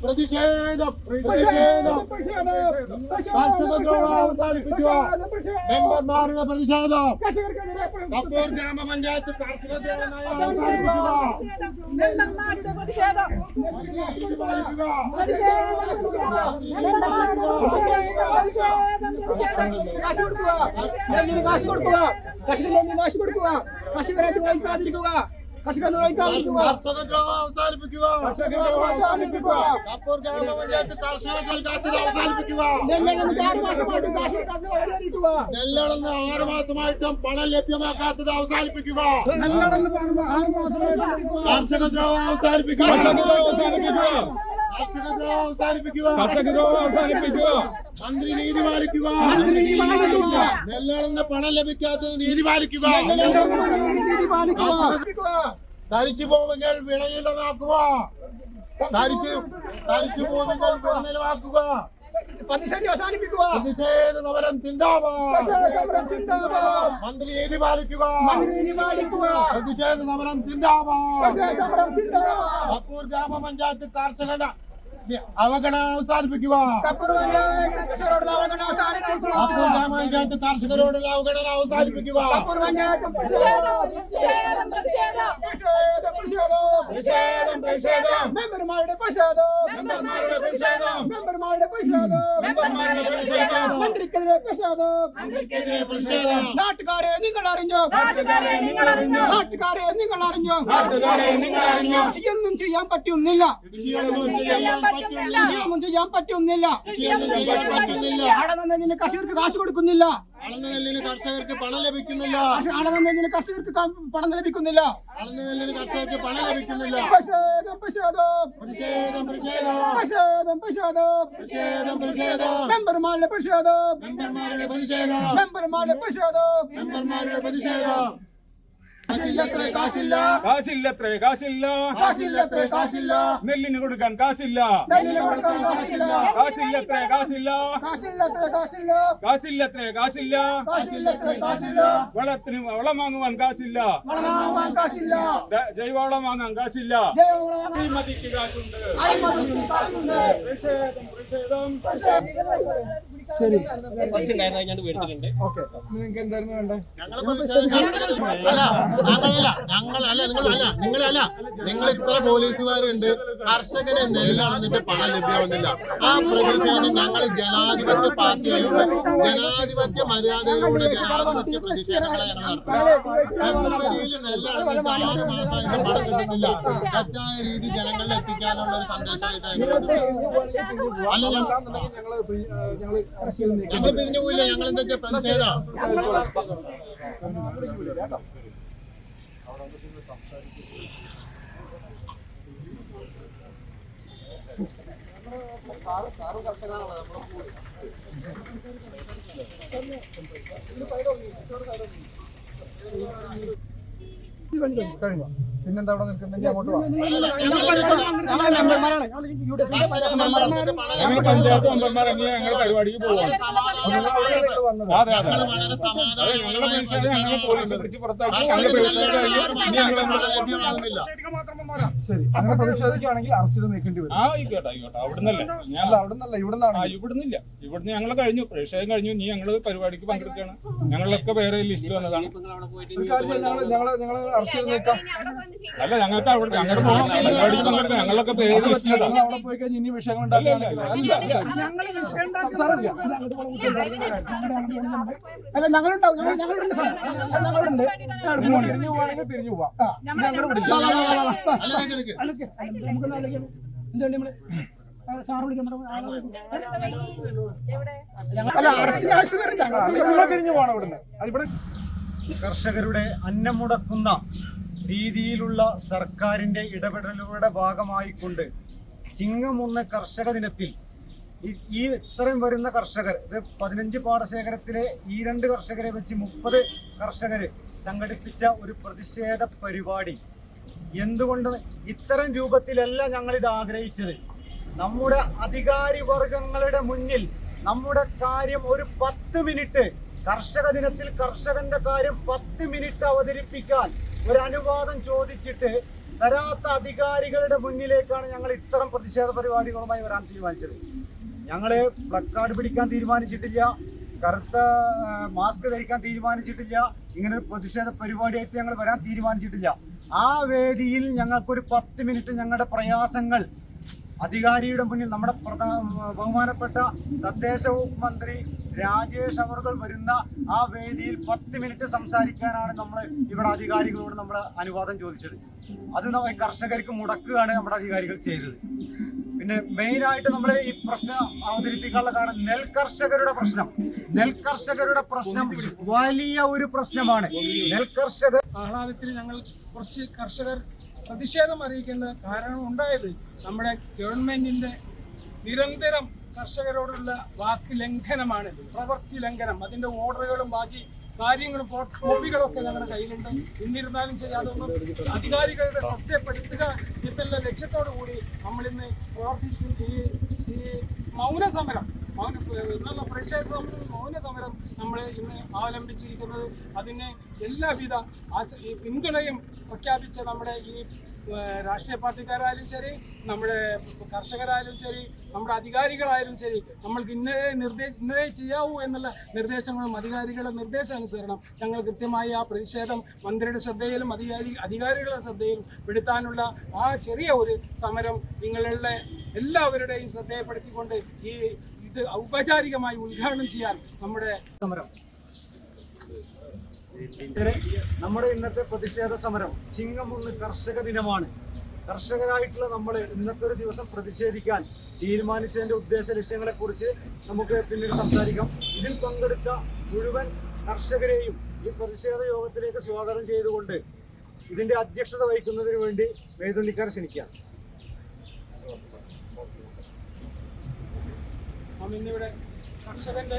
പ്രതിഷേധ പ്രതിഷേധ മെമ്പർമാരുടെ പ്രതിഷേധം കപ്പൂർ ഗ്രാമപഞ്ചായത്ത് കാർഷിക കാശ് കൊടുക്കുക കാശ് കൊടുക്കുക കർഷകർ കാശ് കൊടുക്കുക സംരക്ഷിക്കുക കർഷകരെ ദ്രോഹിക്കാതിരിക്കുക. കർഷകരെ ദ്രോഹിക്കാതിരിക്കുക. അവസാനിപ്പിക്കുക നെല്ലളന്ന് ആറ് മാസമായിട്ടും പണം ലഭ്യമാക്കാത്തത് അവസാനിപ്പിക്കുക. കർഷക ദ്രോഹം അവസാനിപ്പിക്കുക. കാർഷികദ്രോഹം അവസാനിപ്പിക്കുക. മന്ത്രി നീതി പാലിക്കുക. നെല്ലളന്ന് പണം ലഭിക്കാത്തത് നീതി പാലിക്കുക. ധരിച്ചു ഭൂമികൾ വിളയിലമാക്കുക ധരിച്ചു ധരിച്ചു ഭൂമികൾ ഗുണനിലമാക്കുക പ്രതിസന്ധി അവസാനിപ്പിക്കുക. പ്രതിഷേധ സമരം ചിന്താവാ ചിന്താബാദ്. മന്ത്രി നീതി പാലിക്കുക. മന്ത്രി നീതി പാലിക്കുക. പ്രതിഷേധ സമരം ചിന്താവാ കർഷക സമരം ചിന്താബാദ്. കപ്പൂർ ഗ്രാമപഞ്ചായത്ത് കർഷക അവഗണന അവസാനിപ്പിക്കുക പഞ്ചായത്ത് കർഷകരോടുള്ള അവഗണന അവസാനിപ്പിക്കുക മെമ്പർമാരുടെ മന്ത്രിക്കെതിരെ പ്രതിഷേധം. നാട്ടുകാരെ നിങ്ങൾ അറിഞ്ഞോ? നാട്ടുകാരെ നിങ്ങൾ അറിഞ്ഞോ? കൃഷിയൊന്നും ചെയ്യാൻ പറ്റുന്നില്ല. ചെയ്യാൻ പറ്റുന്നില്ല. ആളെന്നതിന് കർഷകർക്ക് കാശ് കൊടുക്കുന്നില്ല. കർഷകർക്ക് പണം ലഭിക്കുന്നില്ല. അളന്നുനെല്ലിന് കർഷകർക്ക് പണം ലഭിക്കുന്നില്ല. പണം ലഭിക്കുന്നില്ല. പ്രതിഷേധം പ്രതിഷേധം. പ്രതിഷേധം പ്രതിഷേധം. പ്രതിഷേധം മെമ്പർമാരുടെ മെമ്പർമാരുടെ മെമ്പർമാരുടെ മെമ്പർമാരുടെ പ്രതിഷേധം. കാശില്ലത്രേ കാശില്ല. കാശില്ലത്രേ കാശില്ല. കാശില്ലത്രേ കാശില്ല. നെല്ലിന് കൊടുക്കാൻ കാശില്ല. നെല്ലിന് കൊടുക്കാൻ കാശില്ല. കാശില്ലത്രേ കാശില്ല. കാശില്ലത്രേ കാശില്ല. കാശില്ലത്രേ കാശില്ല. കാശില്ലത്രേ കാശില്ല. വളത്തിന് വളം വാങ്ങുവാൻ കാശില്ല. വളം വാങ്ങാൻ കാശില്ല. ജൈവവളം വാങ്ങാൻ കാശില്ല. അഴിമതിക്ക് കാശുണ്ട്. അഴിമതിക്ക് കാശുണ്ട്. പ്രതിഷേധം. പ്രതിഷേധം. നിങ്ങൾക്ക് എന്തായിരുന്നു വേണ്ടേ ഞങ്ങളല്ല ഞങ്ങളല്ല നിങ്ങളല്ല നിങ്ങളല്ല. നിങ്ങൾ ഇത്ര പോലീസുകാരുണ്ട്. കർഷകരെ നെല്ലാണെന്നിട്ട് പണം ലഭ്യമാവുന്നില്ല. ആ പ്രതിഷേധം ഞങ്ങൾ ജനാധിപത്യ പാർട്ടിയിലൂടെ ജനാധിപത്യ മര്യാദയിലൂടെ ജനാധിപത്യ പ്രതിഷേധങ്ങളെ ഞങ്ങൾ നടത്തുന്നത് നെല്ലളന്നിട്ട് ആറ് മാസമായിട്ട് പണം കിട്ടുന്നില്ല. തെറ്റായ രീതി ജനങ്ങളിൽ എത്തിക്കാനുള്ള ഒരു സന്ദേശമായിട്ട്. അല്ല ഞങ്ങൾ ഞങ്ങൾ പിരിഞ്ഞു പോയില്ല ഞങ്ങൾ എന്താ പ്രതിഷേധം പിന്നെന്താ അവിടെ നിൽക്കുന്നെങ്കിൽ അങ്ങോട്ട് വാ ഞങ്ങൾ മെമ്പർമാരെങ്കിൽ പരിപാടിക്ക് അതെ അതെ ഞങ്ങളുടെ ഞങ്ങൾ പോലീസ് പിടിച്ച് പുറത്താക്കി ഞങ്ങൾ ശരി അങ്ങനെ പ്രതിഷേധിക്കുകയാണെങ്കിൽ അറസ്റ്റ് നീക്കേണ്ടി വരും ആയിക്കോട്ടെ ആയിക്കോട്ടെ അവിടുന്നല്ല ഞാൻ അവിടുന്നല്ല ഇവിടുന്നാണ് ഇവിടുന്നില്ല ഇവിടുന്ന് ഞങ്ങൾ കഴിഞ്ഞു പ്രതിഷേധം കഴിഞ്ഞു നീ ഞങ്ങൾ പരിപാടിക്ക് പങ്കെടുക്കുകയാണ് ഞങ്ങളൊക്കെ വേറെ ലിസ്റ്റിൽ വന്നതാണ് ഞങ്ങൾ ഞങ്ങൾ അറസ്റ്റ് ചെയ്ത് നിൽക്കാം അല്ല ഞങ്ങൾക്ക് അവിടെ ഞങ്ങളുടെ പരിപാടിക്ക് ഞങ്ങളൊക്കെ പേര് അവിടെ പോയി കഴിഞ്ഞാൽ ഇനി വിഷയങ്ങൾ അല്ല ഞങ്ങളുണ്ടാവും ഞങ്ങളുണ്ട് സാർ ഞങ്ങളുണ്ട് പിരിഞ്ഞു പോവാണെങ്കിൽ പിരിഞ്ഞു പോവാം ഞങ്ങൾ വിളിക്കാം അല്ല അറസ്റ്റിന്റെ ആവശ്യം വരില്ല പിരിഞ്ഞു പോകണം ഇവിടുന്ന് കർഷകരുടെ അന്നം മുടക്കുന്ന രീതിയിലുള്ള സർക്കാരിന്റെ ഇടപെടലുകളുടെ ഭാഗമായിക്കൊണ്ട് ചിങ്ങമൊന്ന് കർഷക ദിനത്തിൽ ഈ ഇത്രയും വരുന്ന കർഷകർ ഇത് പതിനഞ്ച് പാടശേഖരത്തിലെ ഈ രണ്ട് കർഷകരെ വെച്ച് മുപ്പത് കർഷകർ സംഘടിപ്പിച്ച ഒരു പ്രതിഷേധ പരിപാടി. എന്തുകൊണ്ട് ഇത്തരം രൂപത്തിലല്ല ഞങ്ങൾ ഇത് ആഗ്രഹിച്ചത്? നമ്മുടെ അധികാരി വർഗങ്ങളുടെ മുന്നിൽ നമ്മുടെ കാര്യം ഒരു പത്ത് മിനിറ്റ് കർഷക ദിനത്തിൽ കർഷകന്റെ കാര്യം പത്ത് മിനിറ്റ് അവതരിപ്പിക്കാൻ ഒരു അനുവാദം ചോദിച്ചിട്ട് തരാത്ത അധികാരികളുടെ മുന്നിലേക്കാണ് ഞങ്ങൾ ഇത്തരം പ്രതിഷേധ പരിപാടികളുമായി വരാൻ തീരുമാനിച്ചത്. ഞങ്ങൾ പ്ലക്കാർഡ് പിടിക്കാൻ തീരുമാനിച്ചിട്ടില്ല കറുത്ത മാസ്ക് ധരിക്കാൻ തീരുമാനിച്ചിട്ടില്ല ഇങ്ങനെ പ്രതിഷേധ പരിപാടിയായിട്ട് ഞങ്ങൾ വരാൻ തീരുമാനിച്ചിട്ടില്ല. ആ വേദിയിൽ ഞങ്ങൾക്കൊരു പത്ത് മിനിറ്റ് ഞങ്ങളുടെ പ്രയാസങ്ങൾ അധികാരിയുടെ മുന്നിൽ നമ്മുടെ ബഹുമാനപ്പെട്ട തദ്ദേശ മന്ത്രി രാജേഷ് അവർകൾ വരുന്ന ആ വേദിയിൽ പത്ത് മിനിറ്റ് സംസാരിക്കാനാണ് നമ്മൾ ഇവിടെ അധികാരികളോട് നമ്മൾ അനുവാദം ചോദിച്ചത്. അത് നമ്മൾ കർഷകർക്ക് മുടക്കുകയാണ് നമ്മുടെ അധികാരികൾ ചെയ്തത്. പിന്നെ മെയിനായിട്ട് നമ്മൾ ഈ പ്രശ്നം അവതരിപ്പിക്കാനുള്ള കാരണം നെൽ കർഷകരുടെ പ്രശ്നം. നെൽ കർഷകരുടെ പ്രശ്നം വലിയ ഒരു പ്രശ്നമാണ്. നെൽ കർഷകർ ആഹ്ലാദത്തിൽ ഞങ്ങൾ കുറച്ച് കർഷകർ പ്രതിഷേധം അറിയിക്കേണ്ട കാരണം ഉണ്ടായത് നമ്മുടെ ഗവൺമെന്റിന്റെ നിരന്തരം കർഷകരോടുള്ള വാക്ക് ലംഘനമാണ് പ്രവൃത്തി ലംഘനം. അതിന്റെ ഓർഡറുകളും ബാക്കി കാര്യങ്ങളും കോപ്പികളൊക്കെ ഞങ്ങളുടെ കയ്യിലുണ്ട്. എന്നിരുന്നാലും ശരി അതൊന്നും അധികാരികളുടെ ശ്രദ്ധപ്പെടുത്തുക എന്നുള്ള ലക്ഷ്യത്തോടു കൂടി നമ്മളിന്ന് പ്രവർത്തിച്ചിട്ടുണ്ട് ഈ ഈ മൗന എന്നുള്ള പ്രതിഷേധ സമരം മൗന സമരം നമ്മൾ ഇന്ന് അവലംബിച്ചിരിക്കുന്നത് അതിന് എല്ലാവിധ പിന്തുണയും പ്രഖ്യാപിച്ച നമ്മുടെ ഈ രാഷ്ട്രീയ പാർട്ടിക്കാരായാലും ശരി നമ്മുടെ കർഷകരായാലും ശരി നമ്മുടെ അധികാരികളായാലും ശരി നമ്മൾക്ക് ഇന്നേ നിർദ്ദേശ ഇന്നേ ചെയ്യാവൂ എന്നുള്ള നിർദ്ദേശങ്ങളും അധികാരികളുടെ നിർദ്ദേശാനുസരണം ഞങ്ങൾ കൃത്യമായി ആ പ്രതിഷേധം മന്ത്രിയുടെ ശ്രദ്ധയിലും അധികാരി അധികാരികളുടെ ശ്രദ്ധയിലും പെടുത്താനുള്ള ആ ചെറിയ ഒരു സമരം നിങ്ങളുടെ എല്ലാവരുടെയും ശ്രദ്ധയപ്പെടുത്തിക്കൊണ്ട് ഈ ഇത് ഔപചാരികമായി ഉദ്ഘാടനം ചെയ്യാൻ നമ്മുടെ സമരം. നമ്മുടെ ഇന്നത്തെ പ്രതിഷേധ സമരം ചിങ്ങമൊന്ന് കർഷക ദിനമാണ്. കർഷകരായിട്ടുള്ള നമ്മൾ ഇന്നത്തെ ഒരു ദിവസം പ്രതിഷേധിക്കാൻ തീരുമാനിച്ചതിന്റെ ഉദ്ദേശ ലക്ഷ്യങ്ങളെ കുറിച്ച് നമുക്ക് പിന്നീട് സംസാരിക്കാം. ഇതിൽ പങ്കെടുത്ത മുഴുവൻ കർഷകരെയും ഈ പ്രതിഷേധ യോഗത്തിലേക്ക് സ്വാഗതം ചെയ്തുകൊണ്ട് ഇതിന്റെ അധ്യക്ഷത വഹിക്കുന്നതിന് വേണ്ടി മേതുള്ളിക്കാർ ക്ഷണിക്കാം. ഇന്നിവിടെ കർഷകന്റെ